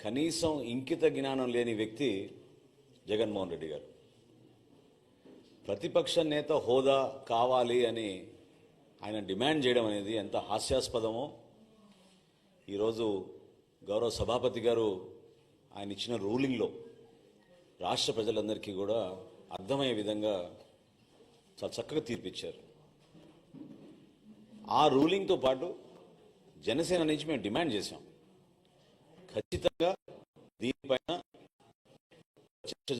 కనీసం ఇంకిత జ్ఞానం లేని వ్యక్తి జగన్మోహన్ రెడ్డి గారు. ప్రతిపక్ష నేత హోదా కావాలి అని ఆయన డిమాండ్ చేయడం అనేది ఎంత హాస్యాస్పదమో. ఈరోజు గౌరవ సభాపతి గారు ఆయన ఇచ్చిన రూలింగ్లో రాష్ట్ర ప్రజలందరికీ కూడా అర్థమయ్యే విధంగా చాలా చక్కగా తీర్పిచ్చారు. ఆ రూలింగ్తో పాటు జనసేన నుంచి మేము డిమాండ్ చేశాం. ఖచ్చితంగా దీనిపైన చర్చ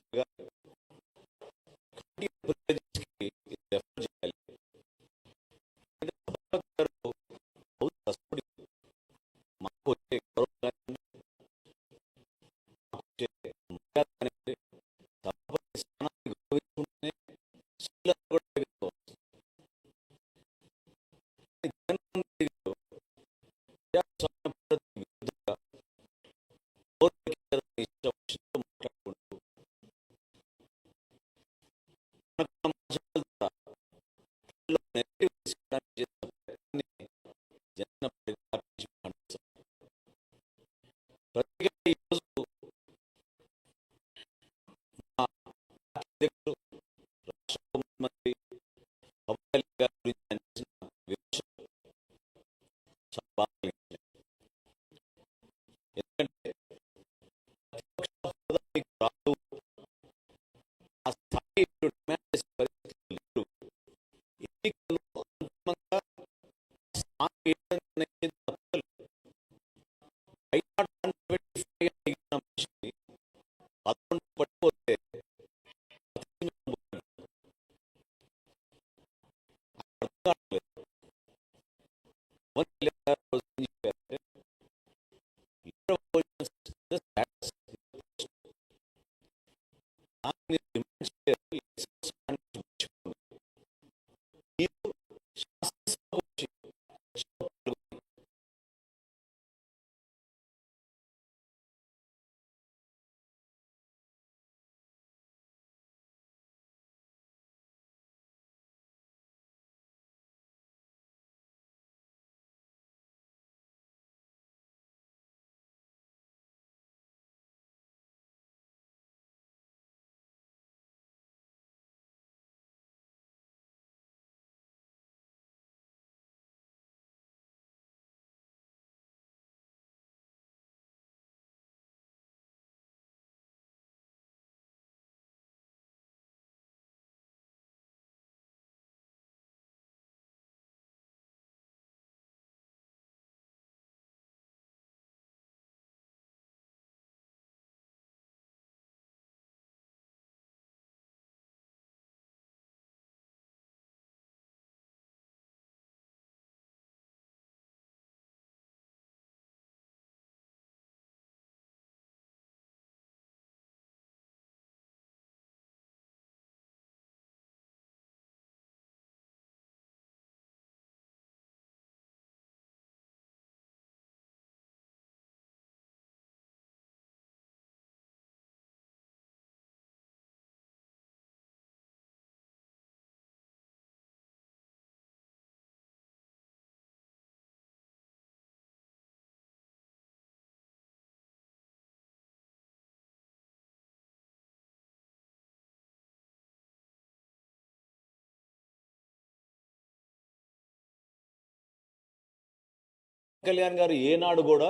కళ్యాణ్ గారు ఏనాడు కూడా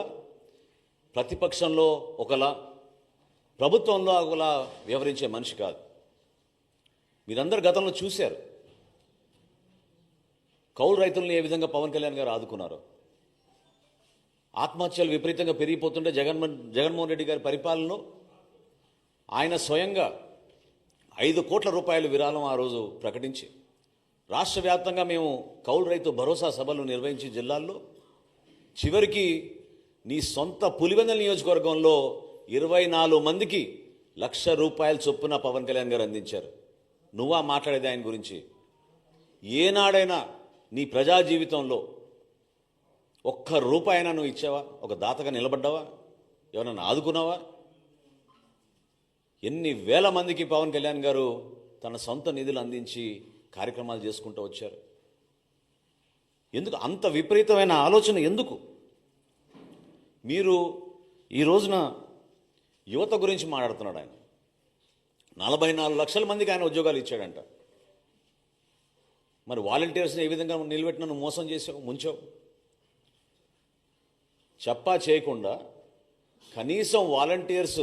ప్రతిపక్షంలో ఒకలా ప్రభుత్వంలో ఒకలా వ్యవహరించే మనిషి కాదు. మీరందరు గతంలో చూశారు. కౌలు రైతులను ఏ విధంగా పవన్ కళ్యాణ్ గారు ఆదుకున్నారు. ఆత్మహత్యలు విపరీతంగా పెరిగిపోతుంటే జగన్మోహన్ జగన్మోహన్ రెడ్డి గారి పరిపాలనలో ఆయన స్వయంగా ఐదు కోట్ల రూపాయల విరాళం ఆ రోజు ప్రకటించి రాష్ట్ర వ్యాప్తంగా మేము కౌలు రైతు భరోసా సభలు నిర్వహించి జిల్లాల్లో చివరికి నీ సొంత పులివెందల నియోజకవర్గంలో ఇరవై నాలుగు మందికి లక్ష రూపాయల చొప్పున పవన్ కళ్యాణ్ గారు అందించారు. నువ్వా మాట్లాడేది ఆయన గురించి? ఏనాడైనా నీ ప్రజా జీవితంలో ఒక్క రూపాయైనా నువ్వు ఇచ్చావా? ఒక దాతగా నిలబడ్డావా? ఎవరన్నా ఆదుకున్నావా? ఎన్ని వేల మందికి పవన్ కళ్యాణ్ గారు తన సొంత నిధులు అందించి కార్యక్రమాలు చేసుకుంటూ వచ్చారు. ఎందుకు? అంత విపరీతమైన ఆలోచన ఎందుకు? మీరు ఈ రోజున యువత గురించి మాట్లాడుతున్నాడు ఆయన. నలభై నాలుగు లక్షల మందికి ఆయన ఉద్యోగాలు ఇచ్చాడంట. మరి వాలంటీర్స్ని ఏ విధంగా నిలబెట్టిన నువ్వు మోసం చేసావు ముంచావు? చెప్పా చేయకుండా కనీసం వాలంటీర్స్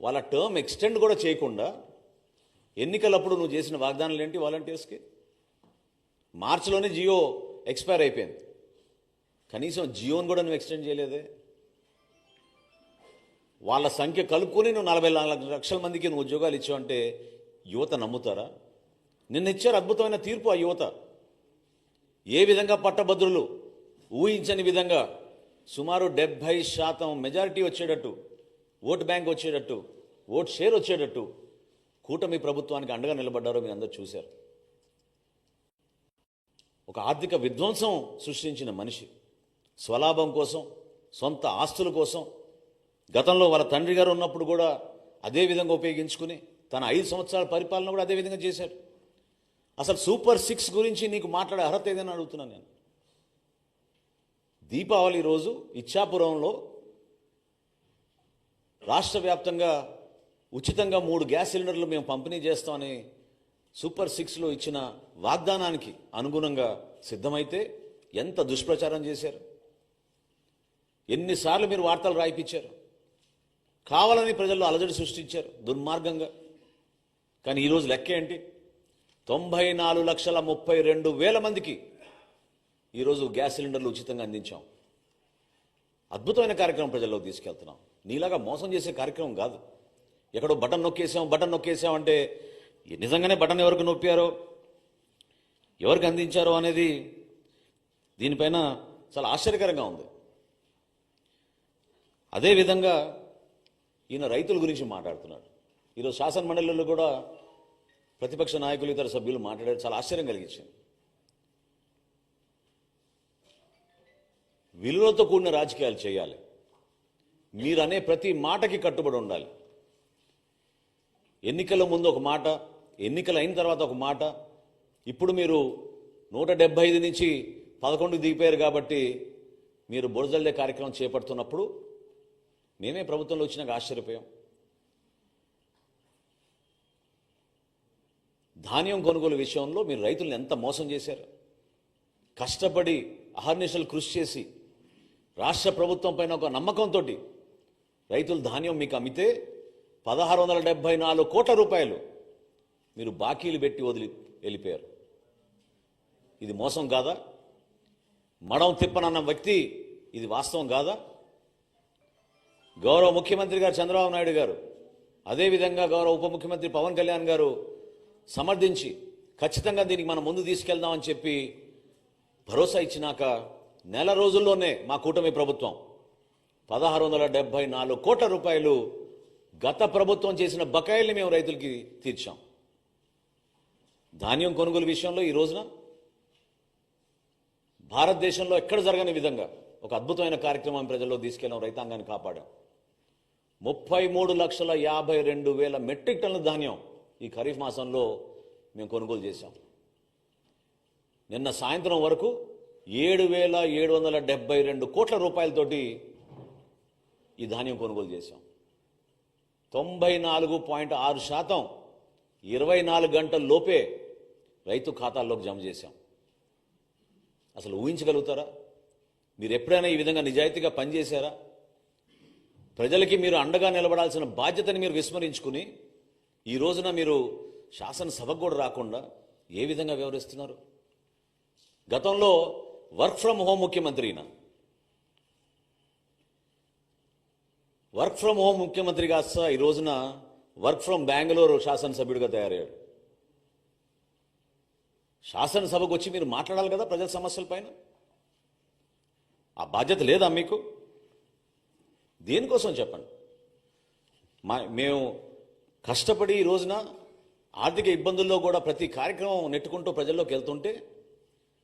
వాళ్ళ టర్మ్ ఎక్స్టెండ్ కూడా చేయకుండా ఎన్నికలప్పుడు నువ్వు చేసిన వాగ్దానాలు ఏంటి వాలంటీర్స్కి? మార్చిలోనే జియో ఎక్స్పైర్ అయిపోయింది. కనీసం జియోని కూడా నువ్వు ఎక్స్టెండ్ చేయలేదే. వాళ్ళ సంఖ్య కలుపుకొని నువ్వు నలభై నాలుగు లక్షల మందికి నువ్వు ఉద్యోగాలు ఇచ్చావంటే యువత నమ్ముతారా? నిన్న ఇచ్చారు అద్భుతమైన తీర్పు ఆ యువత. ఏ విధంగా పట్టభద్రులు ఊహించని విధంగా సుమారు డెబ్భై శాతం మెజారిటీ వచ్చేటట్టు ఓటు బ్యాంక్ వచ్చేటట్టు ఓటు షేర్ వచ్చేటట్టు కూటమి ప్రభుత్వానికి అండగా నిలబడ్డారో మీరు అందరూ చూశారు. ఒక ఆర్థిక విధ్వంసం సృష్టించిన మనిషి. స్వలాభం కోసం సొంత ఆస్తుల కోసం గతంలో వాళ్ళ తండ్రి గారు ఉన్నప్పుడు కూడా అదే విధంగా ఉపయోగించుకుని తన ఐదు సంవత్సరాల పరిపాలన కూడా అదే విధంగా చేశాడు. అసలు సూపర్ సిక్స్ గురించి నీకు మాట్లాడే అర్హత ఏదైనా అడుగుతున్నాను నేను. దీపావళి రోజు ఇచ్చాపురంలో రాష్ట్ర వ్యాప్తంగా ఉచితంగా మూడు గ్యాస్ సిలిండర్లు మేము పంపిణీ చేస్తామని సూపర్ సిక్స్లో ఇచ్చిన వాగ్దానానికి అనుగుణంగా సిద్ధమైతే ఎంత దుష్ప్రచారం చేశారు? ఎన్నిసార్లు మీరు వార్తలు రాయిపించారు? కావాలని ప్రజల్లో అలజడి సృష్టించారు దుర్మార్గంగా. కానీ ఈరోజు లెక్క ఏంటి? తొంభై నాలుగు లక్షల ముప్పై రెండు వేల మందికి ఈరోజు గ్యాస్ సిలిండర్లు ఉచితంగా అందించాం. అద్భుతమైన కార్యక్రమం ప్రజల్లోకి తీసుకెళ్తున్నాం. నీలాగా మోసం చేసే కార్యక్రమం కాదు. ఎక్కడో బటన్ నొక్కేసాం బటన్ నొక్కేసాం అంటే నిజంగానే బటన్ ఎవరికి నొప్పారో ఎవరికి అందించారో అనేది దీనిపైన చాలా ఆశ్చర్యకరంగా ఉంది. అదేవిధంగా ఈయన రైతుల గురించి మాట్లాడుతున్నాడు ఈరోజు శాసన మండలిలో కూడా ప్రతిపక్ష నాయకులు ఇతర సభ్యులు మాట్లాడారు. చాలా ఆశ్చర్యం కలిగించింది. విలువలతో కూడిన రాజకీయాలు చేయాలి. మీరు అనే ప్రతి మాటకి కట్టుబడి ఉండాలి. ఎన్నికల ముందు ఒక మాట ఎన్నికలు అయిన తర్వాత ఒక మాట. ఇప్పుడు మీరు నూట డెబ్బై ఐదు నుంచి పదకొండు దిగిపోయారు కాబట్టి మీరు బురజల్లే కార్యక్రమం చేపడుతున్నప్పుడు మేమే ప్రభుత్వంలో వచ్చినాక ఆశ్చర్యపోయాం. ధాన్యం కొనుగోలు విషయంలో మీరు రైతులను ఎంత మోసం చేశారు? కష్టపడి అహర్నిశలు కృషి చేసి రాష్ట్ర ప్రభుత్వం పైన ఒక నమ్మకంతో రైతులు ధాన్యం మీకు అమ్మితే పదహారు వందల డెబ్బై నాలుగు కోట్ల రూపాయలు మీరు బాకీలు పెట్టి వదిలి వెళ్ళిపోయారు. ఇది మోసం కాదా? మడం తిప్పనన్న వ్యక్తి ఇది వాస్తవం కాదా? గౌరవ ముఖ్యమంత్రి గారు చంద్రబాబు నాయుడు గారు అదేవిధంగా గౌరవ ఉప ముఖ్యమంత్రి పవన్ కళ్యాణ్ గారు సమర్థించి ఖచ్చితంగా దీనికి మనం ముందు తీసుకెళ్దామని చెప్పి భరోసా ఇచ్చినాక నెల రోజుల్లోనే మా కూటమి ప్రభుత్వం పదహారు వందల డెబ్బై నాలుగు కోట్ల రూపాయలు గత ప్రభుత్వం చేసిన బకాయిల్ని మేము రైతులకి తీర్చాం. ధాన్యం కొనుగోలు విషయంలో ఈ రోజున భారతదేశంలో ఎక్కడ జరగని విధంగా ఒక అద్భుతమైన కార్యక్రమం ప్రజల్లో తీసుకెళ్ళాం రైతాంగాన్ని కాపాడాం. ముప్పై మూడు లక్షల యాభై రెండు వేల మెట్రిక్ టన్నుల ధాన్యం ఈ ఖరీఫ్ మాసంలో మేము కొనుగోలు చేశాం. నిన్న సాయంత్రం వరకు ఏడు వేల ఏడు వందల డెబ్బై రెండు కోట్ల రూపాయలతోటి ఈ ధాన్యం కొనుగోలు చేశాం. తొంభై నాలుగు పాయింట్ ఆరు శాతం ఇరవై నాలుగు గంటల లోపే రైతు ఖాతాల్లోకి జమ చేశాం. అసలు ఊహించగలుగుతారా? మీరు ఎప్పుడైనా ఈ విధంగా నిజాయితీగా పనిచేశారా? ప్రజలకి మీరు అండగా నిలబడాల్సిన బాధ్యతని మీరు విస్మరించుకుని ఈ రోజున మీరు శాసనసభకు కూడా రాకుండా ఏ విధంగా వ్యవహరిస్తున్నారు? గతంలో వర్క్ ఫ్రమ్ హోమ్ ముఖ్యమంత్రి ఈయన వర్క్ ఫ్రమ్ హోమ్ ముఖ్యమంత్రి కాస్త ఈ రోజున వర్క్ ఫ్రమ్ బెంగళూరు శాసనసభ్యుడిగా తయారయ్యాడు. శాసనసభకు వచ్చి మీరు మాట్లాడాలి కదా ప్రజల సమస్యల పైన? ఆ బాధ్యత లేదా మీకు? దేనికోసం చెప్పండి? మా మేము కష్టపడి ఈ రోజున ఆర్థిక ఇబ్బందుల్లో కూడా ప్రతి కార్యక్రమం నెట్టుకుంటూ ప్రజల్లోకి వెళ్తుంటే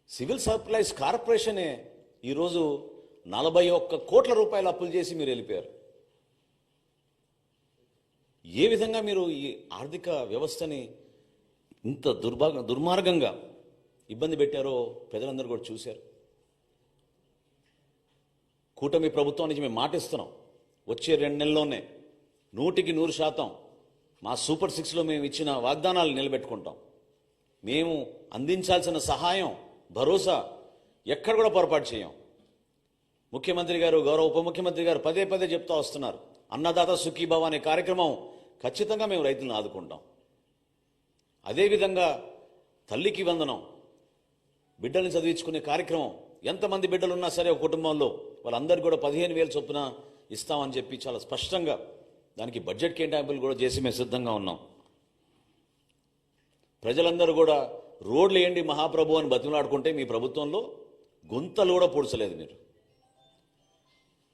సివిల్ సప్లైస్ కార్పొరేషనే ఈరోజు నలభై ఒక్క కోట్ల రూపాయలు అప్పులు చేసి మీరు వెళ్ళిపోయారు. ఏ విధంగా మీరు ఈ ఆర్థిక వ్యవస్థని ఇంత దుర్భాగ దుర్మార్గంగా ఇబ్బంది పెట్టారో ప్రజలందరూ కూడా చూశారు. కూటమి ప్రభుత్వం నుంచి మేము మాటిస్తున్నాం. వచ్చే రెండు నెలల్లోనే నూటికి నూరు శాతం మా సూపర్ సిక్స్లో మేము ఇచ్చిన వాగ్దానాలు నిలబెట్టుకుంటాం. మేము అందించాల్సిన సహాయం భరోసా ఎక్కడ కూడా పొరపాటు చేయం. ముఖ్యమంత్రి గారు గౌరవ ఉప ముఖ్యమంత్రి గారు పదే పదే చెప్తా వస్తున్నారు. అన్నదాత సుఖీభవ అనే కార్యక్రమం ఖచ్చితంగా మేము రైతులను ఆదుకుంటాం. అదేవిధంగా తల్లికి వందనం బిడ్డల్ని చదివించుకునే కార్యక్రమం ఎంతమంది బిడ్డలు ఉన్నా సరే ఒక కుటుంబంలో వాళ్ళందరికీ కూడా పదిహేను వేలు చొప్పున ఇస్తామని చెప్పి చాలా స్పష్టంగా దానికి బడ్జెట్ కేటాయింపులు కూడా చేసి మేము సిద్ధంగా ఉన్నాం. ప్రజలందరూ కూడా రోడ్లు వేయండి మహాప్రభు అని బతిమలాడుకుంటే మీ ప్రభుత్వంలో గుంతలు కూడా పూడ్చలేదు మీరు.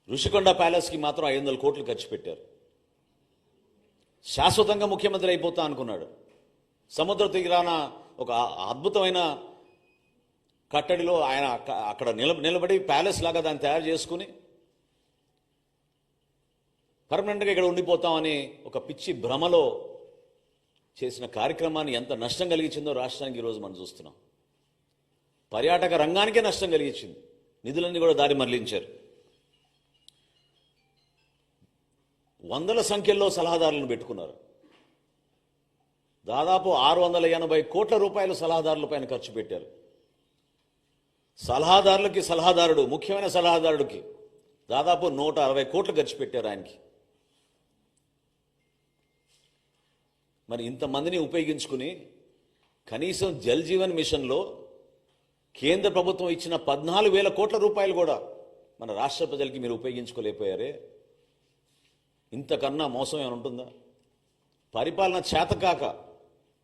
ఋషికొండ ప్యాలెస్కి మాత్రం ఐదు వందల కోట్లు ఖర్చు పెట్టారు. శాశ్వతంగా ముఖ్యమంత్రి అయిపోతా అనుకున్నాడు. సముద్ర తీరాన ఒక అద్భుతమైన కట్టడిలో ఆయన అక్కడ నిల నిలబడి ప్యాలెస్ లాగా దాన్ని తయారు చేసుకుని పర్మనెంట్గా ఇక్కడ ఉండిపోతామని ఒక పిచ్చి భ్రమలో చేసిన కార్యక్రమాన్ని ఎంత నష్టం కలిగించిందో రాష్ట్రానికి ఈరోజు మనం చూస్తున్నాం. పర్యాటక రంగానికే నష్టం కలిగించింది. నిధులన్నీ కూడా దారి మరలించారు. వందల సంఖ్యలో సలహాదారులను పెట్టుకున్నారు. దాదాపు ఆరు వందల ఎనభై కోట్ల రూపాయలు సలహాదారుల పైన ఖర్చు పెట్టారు. సలహాదారులకి సలహాదారుడు ముఖ్యమైన సలహాదారుడికి దాదాపు నూట అరవై కోట్లు ఖర్చు పెట్టారు ఆయనకి. మరి ఇంతమందిని ఉపయోగించుకుని కనీసం జల్ జీవన్ మిషన్లో కేంద్ర ప్రభుత్వం ఇచ్చిన పద్నాలుగు వేల కోట్ల రూపాయలు కూడా మన రాష్ట్ర ప్రజలకి మీరు ఉపయోగించుకోలేకపోయారే. ఇంతకన్నా మోసం ఏమైనా ఉంటుందా? పరిపాలన చేతకాక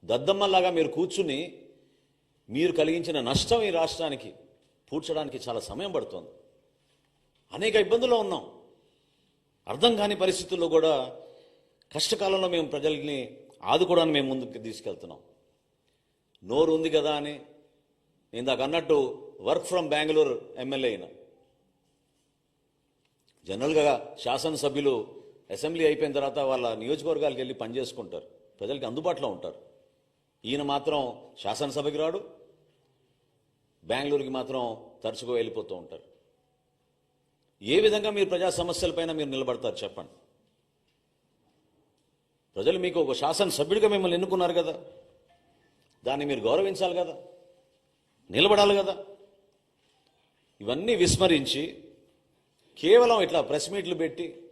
దద్దమ్మలాగా మీరు కూర్చుని మీరు కలిగించిన నష్టం ఈ రాష్ట్రానికి పూడ్చడానికి చాలా సమయం పడుతోంది. అనేక ఇబ్బందుల్లో ఉన్నాం. అర్థం కాని పరిస్థితుల్లో కూడా కష్టకాలంలో మేము ప్రజల్ని ఆదుకోవడానికి మేము ముందుకు తీసుకెళ్తున్నాం. నోరు ఉంది కదా అని నేను ఇందాక అన్నట్టు వర్క్ ఫ్రమ్ బెంగళూరు ఎమ్మెల్యే అయినా. జనరల్గా శాసనసభ్యులు అసెంబ్లీ అయిపోయిన తర్వాత వాళ్ళ నియోజకవర్గాలకు వెళ్ళి పనిచేసుకుంటారు ప్రజలకి అందుబాటులో ఉంటారు. ఈయన మాత్రం శాసనసభకి రాడు. బెంగళూరుకి మాత్రం తరచుగా వెళ్ళిపోతూ ఉంటారు. ఏ విధంగా మీరు ప్రజా సమస్యలపైన మీరు నిలబడతారు చెప్పండి. ప్రజలు మీకు ఒక శాసనసభ్యుడిగా మిమ్మల్ని ఎన్నుకున్నారు కదా. దాన్ని మీరు గౌరవించాలి కదా. నిలబడాలి కదా. ఇవన్నీ విస్మరించి కేవలం ఇట్లా ప్రెస్ మీట్లు పెట్టి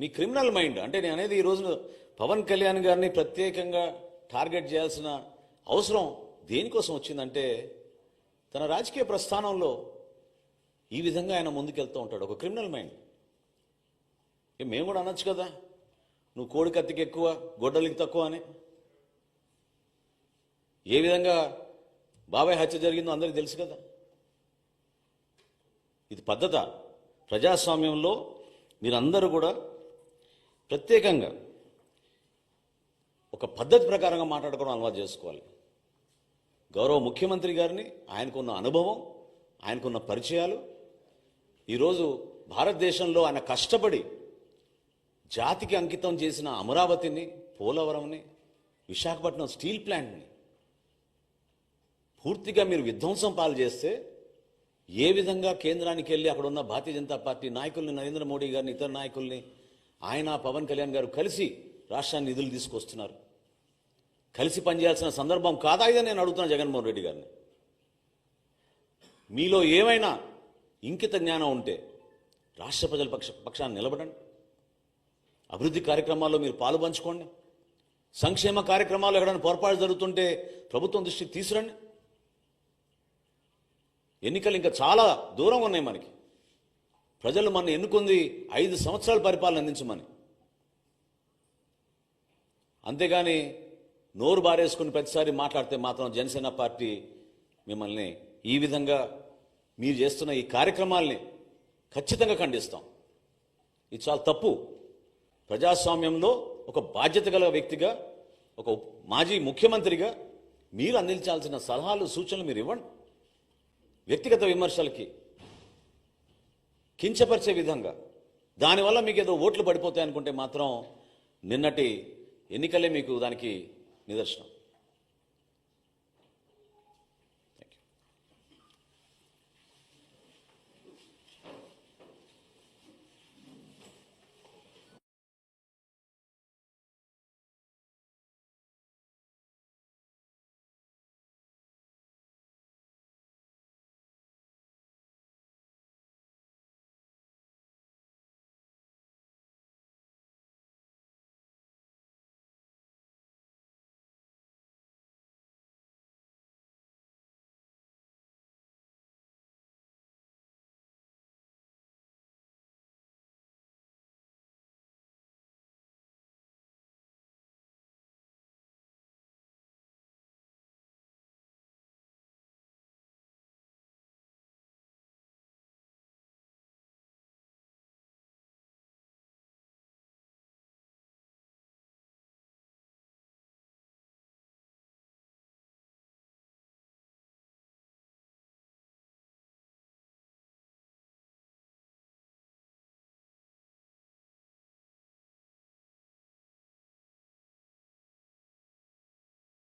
మీ క్రిమినల్ మైండ్ అంటే నేను అనేది ఈ రోజున పవన్ కళ్యాణ్ గారిని ప్రత్యేకంగా టార్గెట్ చేయాల్సిన అవసరం దేనికోసం వచ్చిందంటే తన రాజకీయ ప్రస్థానంలో ఈ విధంగా ఆయన ముందుకెళ్తూ ఉంటాడు. ఒక క్రిమినల్ మైండ్ మేము కూడా అనొచ్చు కదా. నువ్వు కోడి కత్తికి ఎక్కువ గొడ్డలికి తక్కువ అని. ఏ విధంగా బాబాయ్ హత్య జరిగిందో అందరికీ తెలుసు కదా. ఇది పద్ధత. ప్రజాస్వామ్యంలో మీరందరూ కూడా ప్రత్యేకంగా ఒక పద్ధతి ప్రకారంగా మాట్లాడుకోవడం అలవాటు చేసుకోవాలి. గౌరవ ముఖ్యమంత్రి గారిని ఆయనకున్న అనుభవం ఆయనకున్న పరిచయాలు. ఈరోజు భారతదేశంలో ఆయన కష్టపడి జాతికి అంకితం చేసిన అమరావతిని పోలవరంని విశాఖపట్నం స్టీల్ ప్లాంట్ని పూర్తిగా మీరు విధ్వంసం పాలు చేస్తే ఏ విధంగా కేంద్రానికి వెళ్ళి అక్కడ ఉన్న భారతీయ జనతా పార్టీ నాయకుల్ని నరేంద్ర మోడీ గారిని ఇతర నాయకుల్ని ఆయన పవన్ కళ్యాణ్ గారు కలిసి రాష్ట్రాన్ని నిధులు తీసుకొస్తున్నారు. కలిసి పనిచేయాల్సిన సందర్భం కాదా ఇదని నేను అడుగుతున్నా జగన్మోహన్ రెడ్డి గారిని. మీలో ఏమైనా ఇంకిత జ్ఞానం ఉంటే రాష్ట్ర ప్రజల పక్ష పక్షాన్ని నిలబడండి. అభివృద్ధి కార్యక్రమాల్లో మీరు పాలు పంచుకోండి. సంక్షేమ కార్యక్రమాలు ఎక్కడైనా పొరపాటు జరుగుతుంటే ప్రభుత్వం దృష్టికి తీసురండి ఎన్నికలు ఇంకా చాలా దూరం ఉన్నాయి మనకి. ప్రజలు మన ఎన్నుకుంది ఐదు సంవత్సరాల పరిపాలన అందించమని. అంతేగాని నోరు బారేసుకుని ప్రతిసారి మాట్లాడితే మాత్రం జనసేన పార్టీ మిమ్మల్ని ఈ విధంగా మీరు చేస్తున్న ఈ కార్యక్రమాల్ని ఖచ్చితంగా ఖండిస్తాం. ఇది చాలా తప్పు. ప్రజాస్వామ్యంలో ఒక బాధ్యత గల వ్యక్తిగా ఒక మాజీ ముఖ్యమంత్రిగా మీరు అందించాల్సిన సలహాలు సూచనలు మీరు ఇవ్వండి. వ్యక్తిగత విమర్శలకి కించపరిచే విధంగా. దానివల్ల మీకు ఏదో ఓట్లు పడిపోతాయి అనుకుంటే మాత్రం నిన్నటి ఎన్నికలే మీకు దానికి నిదర్శనం.